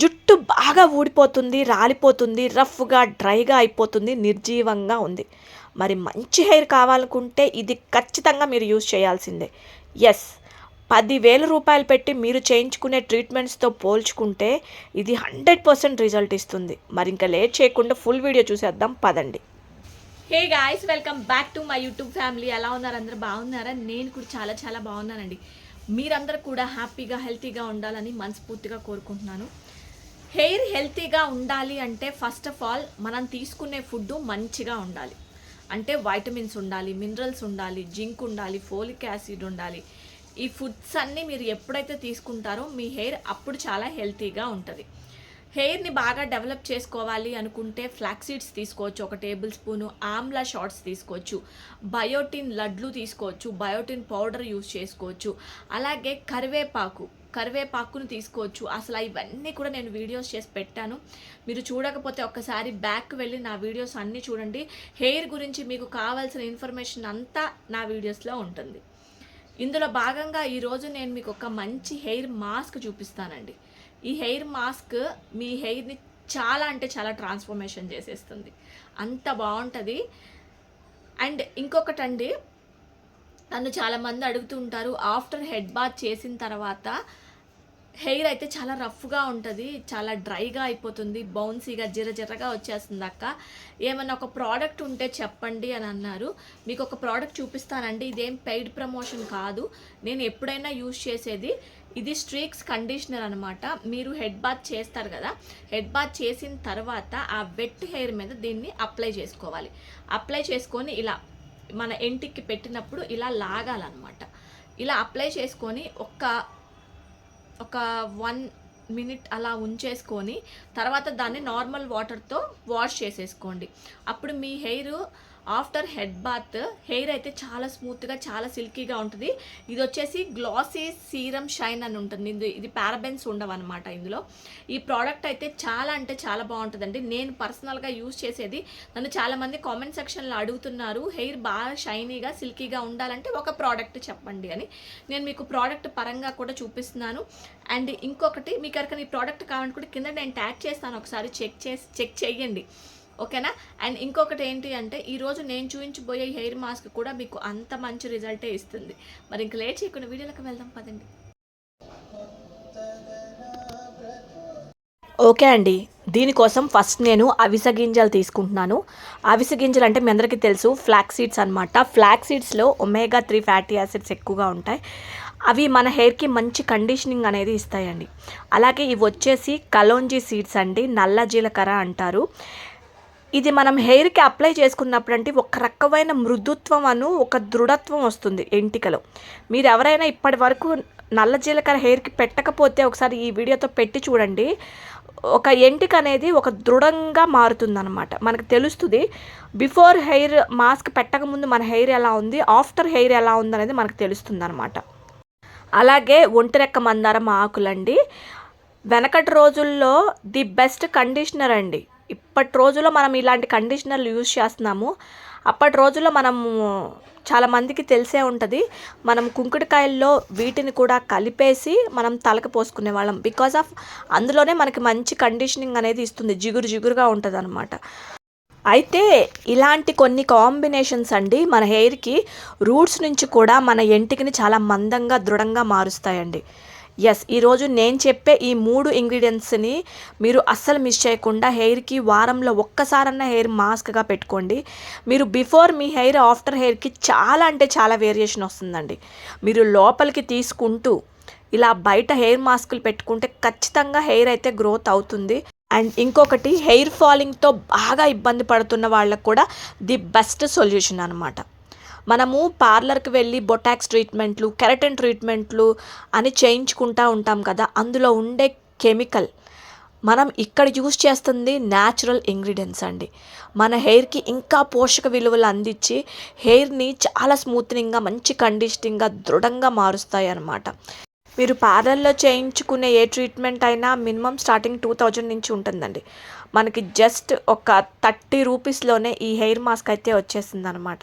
జుట్టు బాగా ఊడిపోతుంది రాలిపోతుంది రఫ్గా డ్రైగా అయిపోతుంది నిర్జీవంగా ఉంది. మరి మంచి హెయిర్ కావాలనుకుంటే ఇది ఖచ్చితంగా మీరు యూజ్ చేయాల్సిందే. ఎస్ పదివేల రూపాయలు పెట్టి మీరు చేయించుకునే ట్రీట్మెంట్స్తో పోల్చుకుంటే ఇది హండ్రెడ్ పర్సెంట్ రిజల్ట్ ఇస్తుంది. మరి ఇంకా లేట్ చేయకుండా ఫుల్ వీడియో చూసేద్దాం పదండి. Hey guys welcome back to my YouTube family ఎలా ఉన్నారు? అందరూ బాగున్నారా? నేను కూడా చాలా చాలా బాగున్నానండి. మీరందరూ కూడా హ్యాపీగా హెల్తీగా ఉండాలని మనస్ఫూర్తిగా కోరుకుంటున్నాను. హెయిర్ హెల్తీగా ఉండాలి అంటే ఫస్ట్ ఆఫ్ ఆల్ మనం తీసుకునే ఫుడ్ మంచిగా ఉండాలి. అంటే వైటమిన్స్ ఉండాలి మినరల్స్ ఉండాలి జింక్ ఉండాలి ఫోలిక్ యాసిడ్ ఉండాలి. ఈ ఫుడ్స్ అన్నీ మీరు ఎప్పుడైతే తీసుకుంటారో మీ హెయిర్ అప్పుడు చాలా హెల్తీగా ఉంటుంది. హెయిర్ని బాగా డెవలప్ చేసుకోవాలి అనుకుంటే ఫ్లాక్ సీడ్స్ తీసుకోవచ్చు ఒక టేబుల్ స్పూను ఆమ్లా షార్ట్స్ తీసుకోవచ్చు బయోటిన్ లడ్లు తీసుకోవచ్చు బయోటిన్ పౌడర్ యూస్ చేసుకోవచ్చు అలాగే కరివేపాకు. కరివేపాకును తీసుకోవచ్చు. అసలు ఇవన్నీ కూడా నేను వీడియోస్ చేసి పెట్టాను. మీరు చూడకపోతే ఒక్కసారి బ్యాక్ వెళ్ళి నా వీడియోస్ అన్నీ చూడండి. హెయిర్ గురించి మీకు కావాల్సిన ఇన్ఫర్మేషన్ అంతా నా వీడియోస్లో ఉంటుంది. ఇందులో భాగంగా ఈరోజు నేను మీకు ఒక మంచి హెయిర్ మాస్క్ చూపిస్తానండి. ఈ హెయిర్ మాస్క్ మీ హెయిర్ని చాలా అంటే చాలా ట్రాన్స్ఫర్మేషన్ చేసేస్తుంది. అంత బాగుంటుంది. అండ్ ఇంకొకటండి నన్ను చాలామంది అడుగుతూ ఉంటారు ఆఫ్టర్ హెడ్ బాత్ చేసిన తర్వాత హెయిర్ అయితే చాలా రఫ్గా ఉంటుంది చాలా డ్రైగా అయిపోతుంది బౌన్సీగా జిర జిర్రగా వచ్చేస్తుంది అక్క. ఏమన్నా ఒక ప్రోడక్ట్ ఉంటే చెప్పండి అని అన్నారు. మీకు ఒక ప్రోడక్ట్ చూపిస్తానండి. ఇదేం పెయిడ్ ప్రమోషన్ కాదు. నేను ఎప్పుడైనా యూజ్ చేసేది ఇది స్ట్రీక్స్ కండిషనర్ అనమాట మీరు హెడ్ బాత్ చేస్తారు కదా హెడ్ బాత్ చేసిన తర్వాత ఆ వెట్ హెయిర్ మీద దీన్ని అప్లై చేసుకోవాలి. అప్లై చేసుకొని ఇలా మన ఎంటికి పెట్టినప్పుడు ఇలా లాగాలన్నమాట. ఇలా అప్లై చేసుకొని ఒక్క ఒక వన్ మినిట్ అలా ఉంచేసుకొని తర్వాత దాన్ని నార్మల్ వాటర్తో వాష్ చేసేసుకోండి. అప్పుడు మీ hair after head bath hair అయితే చాలా స్మూత్గా చాలా సిల్కీగా ఉంటుంది. ఇది వచ్చేసి గ్లాసీ సీరం షైన్ అని ఉంటుంది. ఇది ఇది పారాబెన్స్ ఉండవన్నమాట ఇందులో. ఈ ప్రోడక్ట్ అయితే చాలా అంటే చాలా బాగుంటుందండి. నేను పర్సనల్గా యూజ్ చేసేది. నన్ను చాలామంది కామెంట్ సెక్షన్లో అడుగుతున్నారు హెయిర్ బాగా షైనీగా సిల్కీగా ఉండాలంటే ఒక ప్రోడక్ట్ చెప్పండి అని. నేను మీకు ప్రోడక్ట్ పరంగా కూడా చూపిస్తున్నాను. అండ్ ఇంకొకటి మీకు ఎవరికైనా ఈ ప్రోడక్ట్ కావాలనుకుంటే కింద నేను ట్యాగ్ చేస్తాను. ఒకసారి చెక్ చేసి చెక్ చేయండి. ఓకేనా? అండ్ ఇంకొకటి ఏంటి అంటే ఈరోజు నేను చూపించబోయే హెయిర్ మాస్క్ కూడా మీకు అంత మంచి రిజల్టే ఇస్తుంది. మరి ఇంక లేట్ చేయకుండా వీడియోలకు వెళ్దాం పదండి. ఓకే అండి. దీనికోసం ఫస్ట్ నేను అవిసె గింజలు తీసుకుంటున్నాను. అవిసె గింజలు అంటే మీ అందరికీ తెలుసు ఫ్లాక్ సీడ్స్ అనమాట ఫ్లాక్ సీడ్స్లో ఒమేగా త్రీ ఫ్యాటీ యాసిడ్స్ ఎక్కువగా ఉంటాయి. అవి మన హెయిర్కి మంచి కండిషనింగ్ అనేది ఇస్తాయండి. అలాగే ఇవి వచ్చేసి కలోంజీ సీడ్స్ అండి నల్ల జీలకర్ర అంటారు. ఇది మనం హెయిర్కి అప్లై చేసుకున్నప్పుడు అంటే ఒక రకమైన మృదుత్వం అను ఒక దృఢత్వం వస్తుంది ఎంటికలో. మీరు ఎవరైనా ఇప్పటి వరకు నల్ల జీలకర్ర హెయిర్కి పెట్టకపోతే ఒకసారి ఈ వీడియోతో పెట్టి చూడండి. ఒక ఎంటిక అనేది ఒక దృఢంగా మారుతుందన్నమాట. మనకు తెలుస్తుంది బిఫోర్ హెయిర్ మాస్క్ పెట్టకముందు మన హెయిర్ ఎలా ఉంది ఆఫ్టర్ హెయిర్ ఎలా ఉంది అనేది మనకు తెలుస్తుంది అనమాట అలాగే ఒంటిరెక్క మందారం ఆకులండి. వెనకటి రోజుల్లో ది బెస్ట్ కండిషనర్ అండి. ఇప్పటి రోజుల్లో మనం ఇలాంటి కండిషనర్లు యూజ్ చేస్తున్నాము. అప్పటి రోజుల్లో మనము చాలా మందికి తెలిసే ఉంటుంది. మనం కుంకుడుకాయల్లో వీటిని కూడా కలిపేసి మనం తలకు పోసుకునే వాళ్ళం. బికాజ్ ఆఫ్ అందులోనే మనకి మంచి కండిషనింగ్ అనేది ఇస్తుంది. జిగురు జిగురుగా ఉంటుంది అనమాట అయితే ఇలాంటి కొన్ని కాంబినేషన్స్ అండి మన హెయిర్కి రూట్స్ నుంచి కూడా మన ఎంటికిని చాలా మందంగా దృఢంగా మారుస్తాయండి. ఎస్ ఈరోజు నేను చెప్పే ఈ మూడు ఇంగ్రీడియంట్స్ని మీరు అస్సలు మిస్ చేయకుండా హెయిర్కి వారంలో ఒక్కసారన్నా హెయిర్ మాస్క్గా పెట్టుకోండి. మీరు బిఫోర్ మీ హెయిర్ ఆఫ్టర్ హెయిర్కి చాలా అంటే చాలా వేరియేషన్ వస్తుందండి. మీరు లోపలికి తీసుకుంటూ ఇలా బయట హెయిర్ మాస్కులు పెట్టుకుంటే ఖచ్చితంగా హెయిర్ అయితే గ్రోత్ అవుతుంది. అండ్ ఇంకొకటి హెయిర్ ఫాలింగ్తో బాగా ఇబ్బంది పడుతున్న వాళ్ళకు కూడా ది బెస్ట్ సొల్యూషన్ అనమాట మనము పార్లర్కి వెళ్ళి బొటాక్స్ ట్రీట్మెంట్లు కెరటన్ ట్రీట్మెంట్లు అని చేయించుకుంటూ ఉంటాం కదా అందులో ఉండే కెమికల్. మనం ఇక్కడ యూజ్ చేస్తుంది న్యాచురల్ ఇంగ్రీడియంట్స్ అండి. మన హెయిర్కి ఇంకా పోషక విలువలు అందించి హెయిర్ని చాలా స్మూత్నింగ్గా మంచి కండిషనింగ్గా దృఢంగా మారుస్తాయి అన్నమాట మీరు పార్లర్లో చేయించుకునే ఏ ట్రీట్మెంట్ అయినా మినిమం స్టార్టింగ్ టూ థౌజండ్ నుంచి ఉంటుందండి. మనకి జస్ట్ ఒక థర్టీ రూపీస్లోనే ఈ హెయిర్ మాస్క్ అయితే వచ్చేసింది అనమాట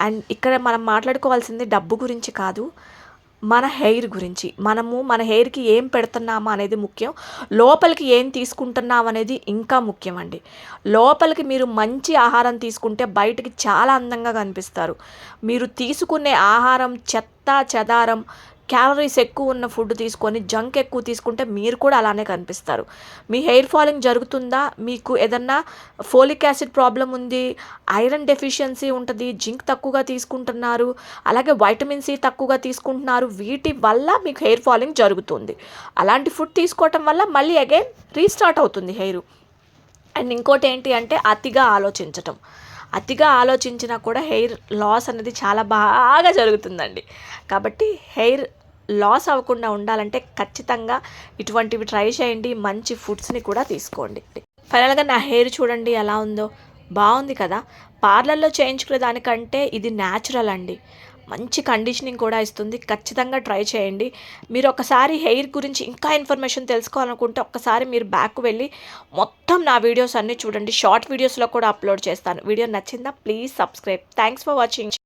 అండ్ ఇక్కడ మనం మాట్లాడుకోవాల్సింది డబ్బు గురించి కాదు మన హెయిర్ గురించి. మనము మన హెయిర్కి ఏం పెడుతున్నామా అనేది ముఖ్యం. లోపలికి ఏం తీసుకుంటున్నాం అనేది ఇంకా ముఖ్యం అండి లోపలికి మీరు మంచి ఆహారం తీసుకుంటే బయటికి చాలా అందంగా కనిపిస్తారు. మీరు తీసుకునే ఆహారం చెత్త చెదారం క్యాలరీస్ ఎక్కువ ఉన్న ఫుడ్ తీసుకొని జంక్ ఎక్కువ తీసుకుంటే మీరు కూడా అలానే కనిపిస్తారు. మీ హెయిర్ ఫాలింగ్ జరుగుతుందా? మీకు ఏదన్నా ఫోలిక్ యాసిడ్ ప్రాబ్లం ఉంది? ఐరన్ డెఫిషియన్సీ ఉంటుంది జింక్ తక్కువగా తీసుకుంటున్నారు అలాగే వైటమిన్ సి తక్కువగా తీసుకుంటున్నారు వీటి వల్ల మీకు హెయిర్ ఫాలింగ్ జరుగుతుంది. అలాంటి ఫుడ్ తీసుకోవటం వల్ల మళ్ళీ అగైన్ రీస్టార్ట్ అవుతుంది హెయిర్ అండ్ ఇంకోటి ఏంటి అంటే అతిగా ఆలోచించటం. అతిగా ఆలోచించినా కూడా హెయిర్ లాస్ అనేది చాలా బాగా జరుగుతుందండి. కాబట్టి హెయిర్ లాస్ అవ్వకుండా ఉండాలంటే ఖచ్చితంగా ఇటువంటివి ట్రై చేయండి మంచి ఫుడ్స్ని కూడా తీసుకోండి. ఫైనల్గా నా హెయిర్ చూడండి ఎలా ఉందో. బాగుంది కదా. పార్లర్లో చేయించుకునే దానికంటే ఇది న్యాచురల్ అండి. మంచి కండిషనింగ్ కూడా ఇస్తుంది. ఖచ్చితంగా ట్రై చేయండి. మీరు ఒకసారి హెయిర్ గురించి ఇంకా ఇన్ఫర్మేషన్ తెలుసుకోవాలనుకుంటే ఒక్కసారి మీరు బ్యాక్ వెళ్ళి మొత్తం నా వీడియోస్ అన్నీ చూడండి. షార్ట్ వీడియోస్లో కూడా అప్లోడ్ చేస్తాను. వీడియో నచ్చిందా? Please subscribe thanks for watching